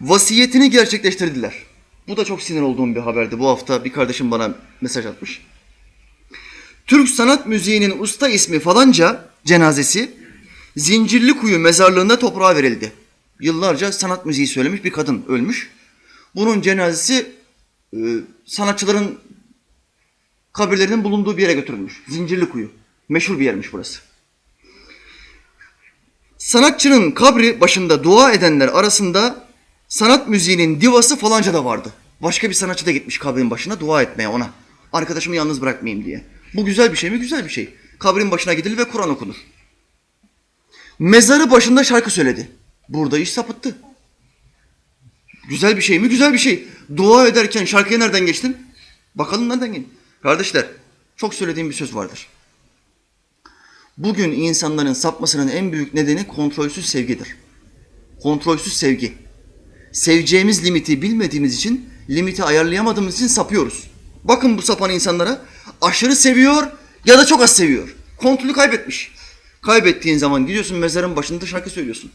Vasiyetini gerçekleştirdiler. Bu da çok sinir olduğum bir haberdi. Bu hafta bir kardeşim bana mesaj atmış. Türk sanat müziğinin usta ismi falanca cenazesi Zincirlikuyu mezarlığında toprağa verildi. Yıllarca sanat müziği söylemiş bir kadın ölmüş. Bunun cenazesi e, sanatçıların kabirlerinin bulunduğu bir yere götürülmüş. Zincirlikuyu. Meşhur bir yermiş burası. Sanatçının kabri başında dua edenler arasında sanat müziğinin divası falanca da vardı. Başka bir sanatçı da gitmiş kabrin başına dua etmeye ona. Arkadaşımı yalnız bırakmayayım diye. Bu güzel bir şey mi? Güzel bir şey. Kabrin başına gidilir ve Kur'an okunur. Mezarı başında şarkı söyledi. Burada iş sapıttı. Güzel bir şey mi? Güzel bir şey. Dua ederken şarkıya nereden geçtin? Bakalım nereden geçtin? Kardeşler, çok söylediğim bir söz vardır. Bugün insanların sapmasının en büyük nedeni kontrolsüz sevgidir. Kontrolsüz sevgi. Seveceğimiz limiti bilmediğimiz için, limiti ayarlayamadığımız için sapıyoruz. Bakın bu sapan insanlara aşırı seviyor ya da çok az seviyor. Kontrolü kaybetmiş. Kaybettiğin zaman gidiyorsun mezarın başında şarkı söylüyorsun.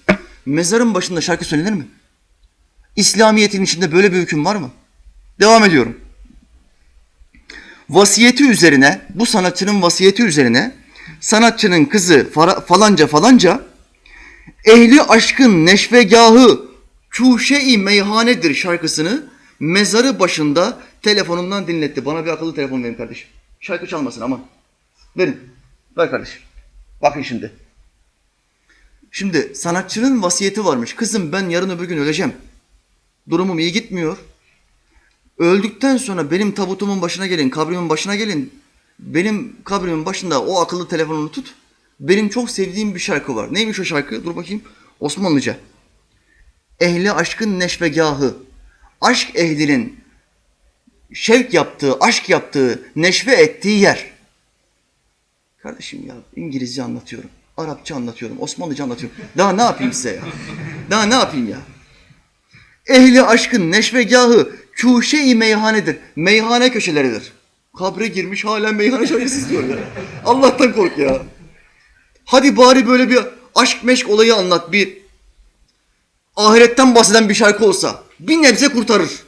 Mezarın başında şarkı söylenir mi? İslamiyet'in içinde böyle bir hüküm var mı? Devam ediyorum. Vasiyeti üzerine, bu sanatçının vasiyeti üzerine sanatçının kızı falanca falanca ehli aşkın neşvegahı kuşe-i meyhanedir şarkısını mezarı başında telefonundan dinletti. Bana bir akıllı telefon verin kardeşim. Şarkı çalmasın aman. Verin. Ver kardeşim. Bakın şimdi. Şimdi sanatçının vasiyeti varmış. Kızım ben yarın öbür gün öleceğim. Durumum iyi gitmiyor. Öldükten sonra benim tabutumun başına gelin, kabrimin başına gelin. Benim kabrimin başında o akıllı telefonunu tut. Benim çok sevdiğim bir şarkı var. Neymiş o şarkı? Dur bakayım. Osmanlıca. Ehli aşkın neşvegahı. Aşk ehlinin şevk yaptığı, aşk yaptığı, neşve ettiği yer. Kardeşim ya İngilizce anlatıyorum. Arapça anlatıyorum. Osmanlıca anlatıyorum. Daha ne yapayım size ya? Daha ne yapayım ya? Ehli aşkın neşvegahı kuşe-i meyhanedir. Meyhane köşeleridir. Kabre girmiş hala meyhane şarkısı istiyor ya. Allah'tan kork ya. Hadi bari böyle bir aşk meşk olayı anlat. Bir ahiretten bahseden bir şarkı olsa bir nebze kurtarır.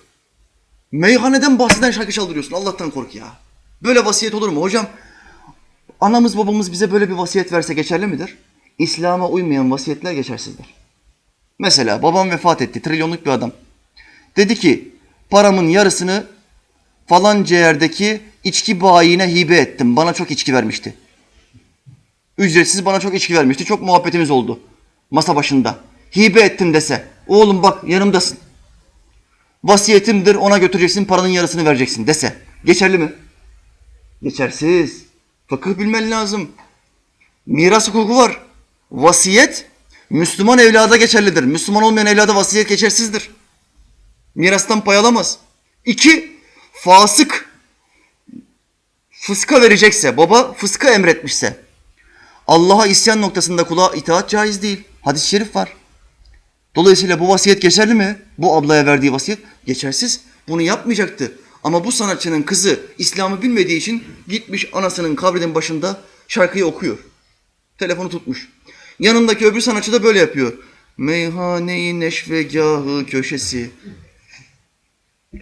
Meyhaneden bahseden şarkı çaldırıyorsun. Allah'tan kork ya. Böyle vasiyet olur mu? Hocam anamız babamız bize böyle bir vasiyet verse geçerli midir? İslam'a uymayan vasiyetler geçersizdir. Mesela babam vefat etti. Trilyonluk bir adam. Dedi ki paramın yarısını falanca yerdeki içki bayine hibe ettim. Bana çok içki vermişti. Ücretsiz bana çok içki vermişti. Çok muhabbetimiz oldu. Masa başında. Hibe ettim dese. Oğlum bak yanımdasın. Vasiyetimdir ona götüreceksin paranın yarısını vereceksin dese. Geçerli mi? Geçersiz. Fıkıh bilmen lazım. Miras hukuku var. Vasiyet Müslüman evlada geçerlidir. Müslüman olmayan evlada vasiyet geçersizdir. Mirastan pay alamaz. İki, fasık. Fıska verecekse, baba fıska emretmişse, Allah'a isyan noktasında kula itaat caiz değil. Hadis-i şerif var. Dolayısıyla bu vasiyet geçerli mi? Bu ablaya verdiği vasiyet geçersiz. Bunu yapmayacaktı. Ama bu sanatçının kızı İslam'ı bilmediği için gitmiş anasının kabrinin başında şarkıyı okuyor. Telefonu tutmuş. Yanındaki öbür sanatçı da böyle yapıyor. Meyhane-i neşvegahı köşesi.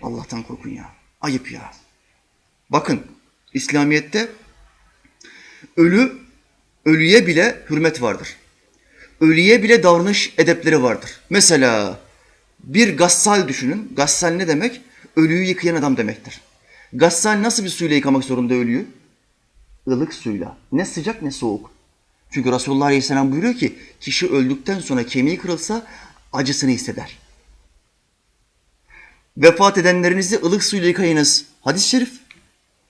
Allah'tan korkun ya. Ayıp ya. Bakın İslamiyet'te ölü, ölüye bile hürmet vardır. Ölüye bile davranış edepleri vardır. Mesela bir gassal düşünün. Gassal ne demek? Ölüyü yıkayan adam demektir. Gassal nasıl bir suyla yıkamak zorunda ölüyü? Ilık suyla. Ne sıcak ne soğuk. Çünkü Resulullah Aleyhisselam buyuruyor ki kişi öldükten sonra kemiği kırılsa acısını hisseder. Vefat edenlerinizi ılık suyla yıkayınız. Hadis-i şerif.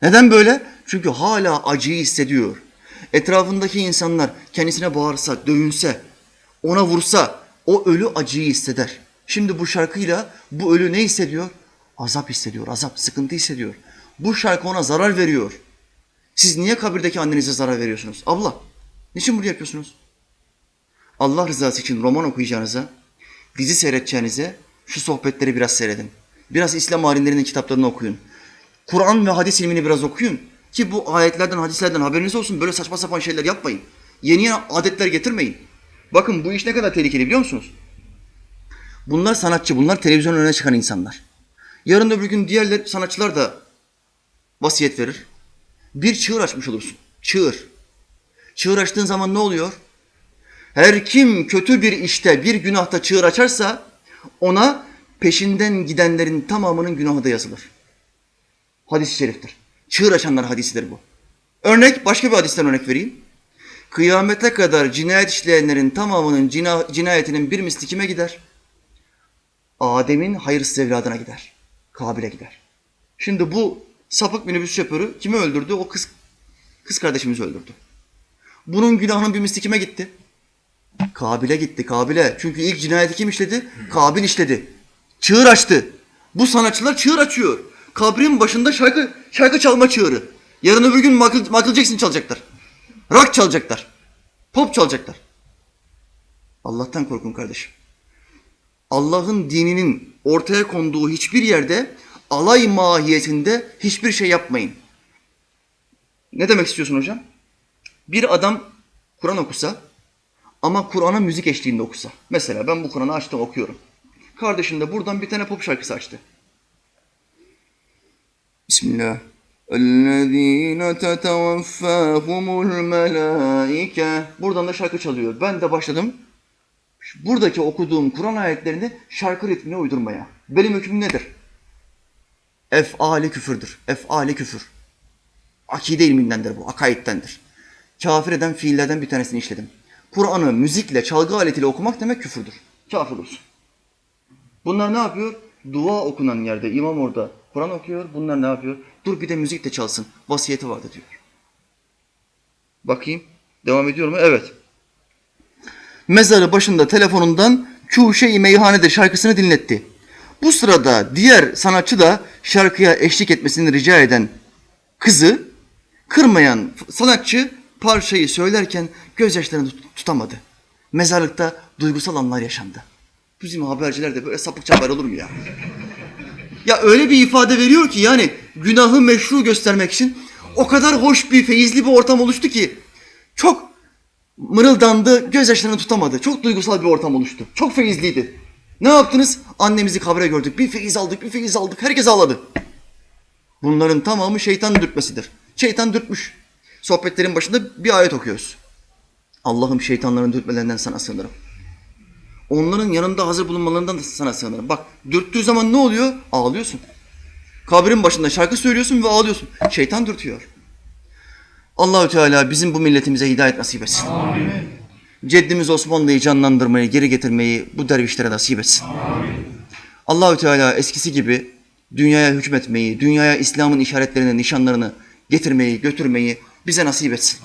Neden böyle? Çünkü hala acıyı hissediyor. Etrafındaki insanlar kendisine bağırsa, dövünse, ona vursa o ölü acıyı hisseder. Şimdi bu şarkıyla bu ölü ne hissediyor? Azap hissediyor, azap, sıkıntı hissediyor. Bu şarkı ona zarar veriyor. Siz niye kabirdeki annenize zarar veriyorsunuz? Abla, niçin bunu yapıyorsunuz? Allah rızası için roman okuyacağınıza, dizi seyredeceğinize şu sohbetleri biraz seyredin. Biraz İslam alimlerinin kitaplarını okuyun. Kur'an ve hadis ilmini biraz okuyun. Ki bu ayetlerden, hadislerden haberiniz olsun. Böyle saçma sapan şeyler yapmayın. Yeni adetler getirmeyin. Bakın bu iş ne kadar tehlikeli biliyor musunuz? Bunlar sanatçı, bunlar televizyon önüne çıkan insanlar. Yarın öbür gün diğerler sanatçılar da vasiyet verir. Bir çığır açmış olursun. Çığır. Çığır açtığın zaman ne oluyor? Her kim kötü bir işte, bir günahta çığır açarsa ona peşinden gidenlerin tamamının günahı da yazılır. Hadis-i şeriftir. Çığır açanlar hadisidir bu. Örnek, başka bir hadisten örnek vereyim. Kıyamete kadar cinayet işleyenlerin tamamının cina, cinayetinin bir misli kime gider? Adem'in hayırsız evladına gider. Kabil'e gider. Şimdi bu sapık minibüs şoförü kimi öldürdü? O kız kız kardeşimizi öldürdü. Bunun günahının bir misli kime gitti? Kabil'e gitti, Kabil'e. Çünkü ilk cinayeti kim işledi? Kabil işledi. Çığır açtı. Bu sanatçılar çığır açıyor. Kabrin başında şarkı şarkı çalma çığırı. Yarın öbür gün Michael, Michael Jackson çalacaklar. Rock çalacaklar. Pop çalacaklar. Allah'tan korkun kardeşim. Allah'ın dininin ortaya konduğu hiçbir yerde alay mahiyetinde hiçbir şey yapmayın. Ne demek istiyorsun hocam? Bir adam Kur'an okusa ama Kur'an'a müzik eşliğinde okusa. Mesela ben bu Kur'an'ı açtım okuyorum. Kardeşim de buradan bir tane pop şarkısı açtı. Bismillah. اَلَّذ۪ينَ تَتَوَفَّاهُمُ الْمَلَائِكَةِ Buradan da şarkı çalıyor. Ben de başladım. Buradaki okuduğum Kur'an ayetlerini şarkı ritmine uydurmaya. Benim hükmüm nedir? Efali küfürdür. Efali küfür. Akide ilmindendir bu. Akaiddendir. Kafir eden fiillerden bir tanesini işledim. Kur'an'ı müzikle, çalgı aletiyle okumak demek küfürdür. Kafir olursun. Bunlar ne yapıyor? Dua okunan yerde imam orada Kur'an okuyor. Bunlar ne yapıyor? Dur bir de müzik de çalsın. Vasiyeti vardı diyor. Bakayım. Devam ediyor mu? Evet. Mezarı başında telefonundan Kuşe-i Meyhane'de şarkısını dinletti. Bu sırada diğer sanatçı da şarkıya eşlik etmesini rica eden kızı kırmayan sanatçı parçayı söylerken gözyaşlarını tut- tutamadı. Mezarlıkta duygusal anlar yaşandı. Bizim haberciler de böyle sapıkça haber olur mu ya? Ya öyle bir ifade veriyor ki yani günahı meşru göstermek için o kadar hoş bir, feyizli bir ortam oluştu ki çok mırıldandı, gözyaşlarını tutamadı. Çok duygusal bir ortam oluştu. Çok feyizliydi. Ne yaptınız? Annemizi kabre gördük. Bir feyiz aldık, bir feyiz aldık. Herkes ağladı. Bunların tamamı şeytan dürtmesidir. Şeytan dürtmüş. Sohbetlerin başında bir ayet okuyoruz. Allah'ım şeytanların dürtmelerinden sana sığınırım. Onların yanında hazır bulunmalarından da sana sığınırım. Bak dürttüğü zaman ne oluyor? Ağlıyorsun. Kabrin başında şarkı söylüyorsun ve ağlıyorsun. Şeytan dürtüyor. Allahü Teala bizim bu milletimize hidayet nasip etsin. Ceddimiz Osmanlı'yı canlandırmayı, geri getirmeyi bu dervişlere nasip etsin. Allahü Teala eskisi gibi dünyaya hükmetmeyi, dünyaya İslam'ın işaretlerini, nişanlarını getirmeyi, götürmeyi bize nasip etsin.